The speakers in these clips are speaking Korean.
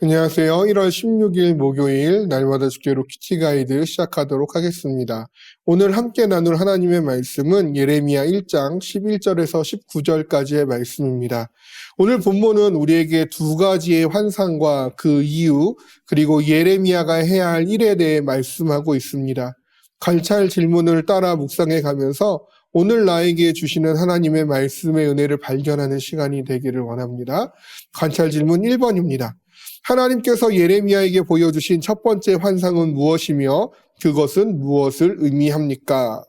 안녕하세요. 1월 16일 목요일 날마다 주제로 큐티 가이드 시작하도록 하겠습니다. 오늘 함께 나눌 하나님의 말씀은 예레미야 1장 11절에서 19절까지의 말씀입니다. 오늘 본문은 우리에게 두 가지의 환상과 그 이유, 그리고 예레미야가 해야 할 일에 대해 말씀하고 있습니다. 관찰 질문을 따라 묵상해 가면서 오늘 나에게 주시는 하나님의 말씀의 은혜를 발견하는 시간이 되기를 원합니다. 관찰 질문 1번입니다. 하나님께서 예레미야에게 보여주신 첫 번째 환상은 무엇이며 그것은 무엇을 의미합니까?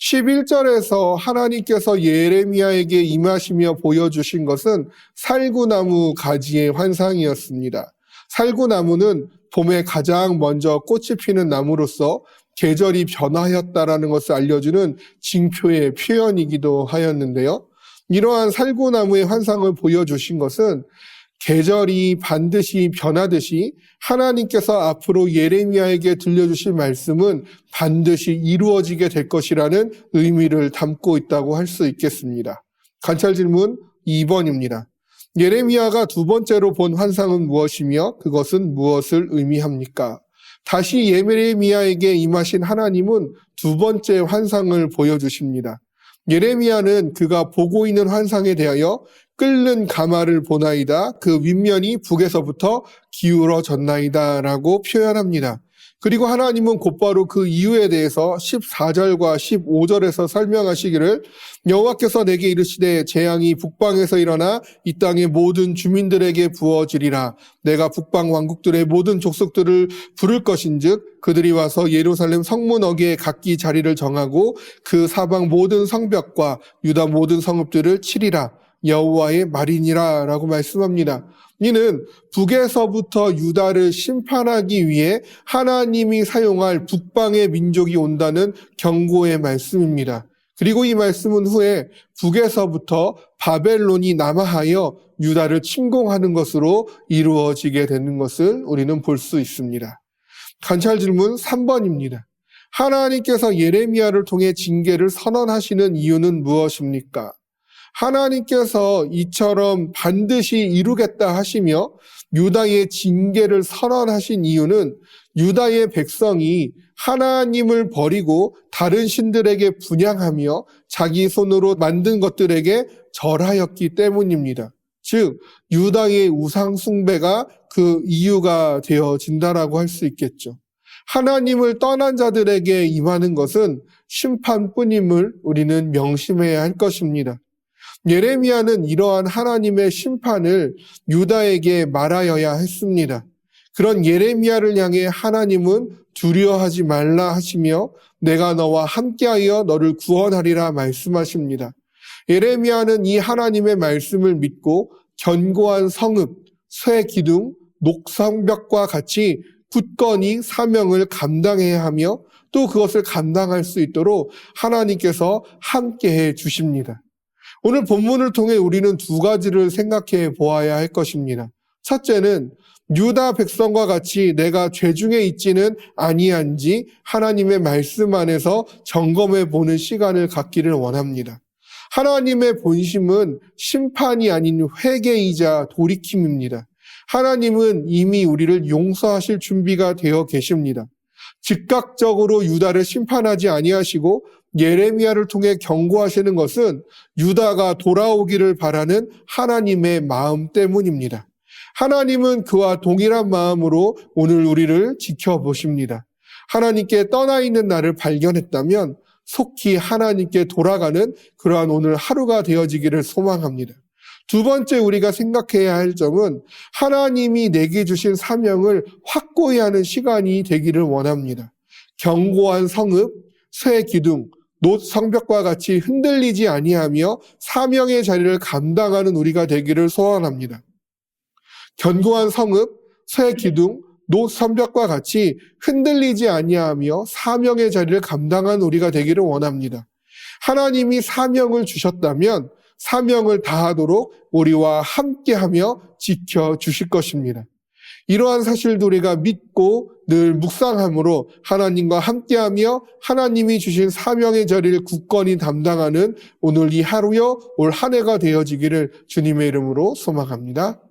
11절에서 하나님께서 예레미야에게 임하시며 보여주신 것은 살구나무 가지의 환상이었습니다. 살구나무는 봄에 가장 먼저 꽃이 피는 나무로서 계절이 변화하였다라는 것을 알려주는 징표의 표현이기도 하였는데요. 이러한 살구나무의 환상을 보여주신 것은 계절이 반드시 변하듯이 하나님께서 앞으로 예레미야에게 들려주실 말씀은 반드시 이루어지게 될 것이라는 의미를 담고 있다고 할 수 있겠습니다. 관찰 질문 2번입니다. 예레미야가 두 번째로 본 환상은 무엇이며 그것은 무엇을 의미합니까? 다시 예레미야에게 임하신 하나님은 두 번째 환상을 보여주십니다. 예레미야는 그가 보고 있는 환상에 대하여 끓는 가마를 보나이다. 그 윗면이 북에서부터 기울어졌나이다. 라고 표현합니다. 그리고 하나님은 곧바로 그 이유에 대해서 14절과 15절에서 설명하시기를 여호와께서 내게 이르시되 재앙이 북방에서 일어나 이 땅의 모든 주민들에게 부어지리라 내가 북방 왕국들의 모든 족속들을 부를 것인즉 그들이 와서 예루살렘 성문 어귀에 각기 자리를 정하고 그 사방 모든 성벽과 유다 모든 성읍들을 치리라 여호와의 말이니라라고 말씀합니다. 이는 북에서부터 유다를 심판하기 위해 하나님이 사용할 북방의 민족이 온다는 경고의 말씀입니다. 그리고 이 말씀은 후에 북에서부터 바벨론이 남하하여 유다를 침공하는 것으로 이루어지게 되는 것을 우리는 볼 수 있습니다. 관찰 질문 3번입니다. 하나님께서 예레미야를 통해 징계를 선언하시는 이유는 무엇입니까? 하나님께서 이처럼 반드시 이루겠다 하시며 유다의 징계를 선언하신 이유는 유다의 백성이 하나님을 버리고 다른 신들에게 분양하며 자기 손으로 만든 것들에게 절하였기 때문입니다. 즉, 유다의 우상숭배가 그 이유가 되어진다라고 할 수 있겠죠. 하나님을 떠난 자들에게 임하는 것은 심판뿐임을 우리는 명심해야 할 것입니다. 예레미야는 이러한 하나님의 심판을 유다에게 말하여야 했습니다. 그런 예레미야를 향해 하나님은 두려워하지 말라 하시며 내가 너와 함께하여 너를 구원하리라 말씀하십니다. 예레미야는 이 하나님의 말씀을 믿고 견고한 성읍, 쇠 기둥, 녹성벽과 같이 굳건히 사명을 감당해야 하며 또 그것을 감당할 수 있도록 하나님께서 함께해 주십니다. 오늘 본문을 통해 우리는 두 가지를 생각해 보아야 할 것입니다. 첫째는 유다 백성과 같이 내가 죄 중에 있지는 아니한지 하나님의 말씀 안에서 점검해 보는 시간을 갖기를 원합니다. 하나님의 본심은 심판이 아닌 회개이자 돌이킴입니다. 하나님은 이미 우리를 용서하실 준비가 되어 계십니다. 즉각적으로 유다를 심판하지 아니하시고 예레미야를 통해 경고하시는 것은 유다가 돌아오기를 바라는 하나님의 마음 때문입니다. 하나님은 그와 동일한 마음으로 오늘 우리를 지켜보십니다. 하나님께 떠나 있는 나를 발견했다면 속히 하나님께 돌아가는 그러한 오늘 하루가 되어지기를 소망합니다. 두 번째 우리가 생각해야 할 점은 하나님이 내게 주신 사명을 확고히 하는 시간이 되기를 원합니다. 견고한 성읍, 쇠 기둥, 노 성벽과 같이 흔들리지 아니하며 사명의 자리를 감당하는 우리가 되기를 소원합니다. 견고한 성읍, 쇠 기둥, 노 성벽과 같이 흔들리지 아니하며 사명의 자리를 감당한 우리가 되기를 원합니다. 하나님이 사명을 주셨다면 사명을 다하도록 우리와 함께하며 지켜 주실 것입니다. 이러한 사실도 우리가 믿고 늘 묵상함으로 하나님과 함께하며 하나님이 주신 사명의 자리를 굳건히 담당하는 오늘 이 하루여 올 한 해가 되어지기를 주님의 이름으로 소망합니다.